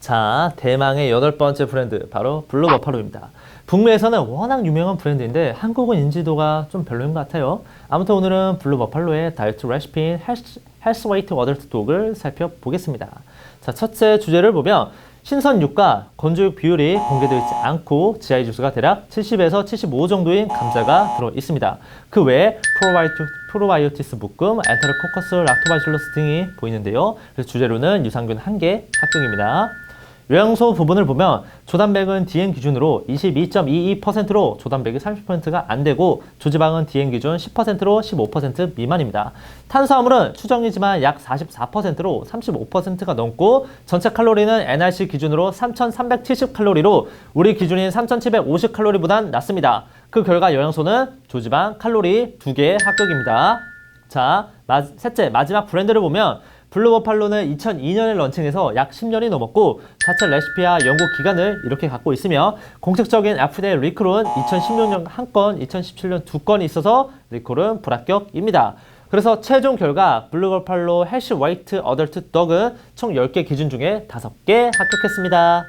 자, 대망의 여덟 번째 브랜드 바로 블루 버팔로입니다. 북미에서는 워낙 유명한 브랜드인데 한국은 인지도가 좀 별로인 것 같아요. 아무튼 오늘은 블루 버팔로의 다이어트 레시피인 헬스, 헬스 웨이트 어덜트 독을 살펴보겠습니다. 자, 첫째 주제를 보면 신선육과 건조육 비율이 공개되어 있지 않고 GI 지수가 대략 70에서 75 정도인 감자가 들어 있습니다. 그 외에 프로바이오티, 프로바이오티스 묶음, 엔테로코커스, 락토바실러스 등이 보이는데요. 그래서 주재료는 유산균 1개 합격입니다. 요양소 부분을 보면 조단백은 DN 기준으로 22.22%로 조단백이 30%가 안 되고 조지방은 DN 기준 10%로 15% 미만입니다. 탄수화물은 추정이지만 약 44%로 35%가 넘고 전체 칼로리는 NRC 기준으로 3,370칼로리로 우리 기준인 3,750칼로리보단 낮습니다. 그 결과 영양소는 조지방, 칼로리 2개 합격입니다. 자, 마, 셋째 마지막 브랜드를 보면 블루버팔로는 2002년에 런칭해서 약 10년이 넘었고 자체 레시피와 연구 기간을 이렇게 갖고 있으며 공식적인 FDA 리콜은 2016년 한 건, 2017년 두 건이 있어서 리콜은 불합격입니다. 그래서 최종 결과 블루버팔로 헬시 화이트 어덜트 덕은 총 10개 기준 중에 5개 합격했습니다.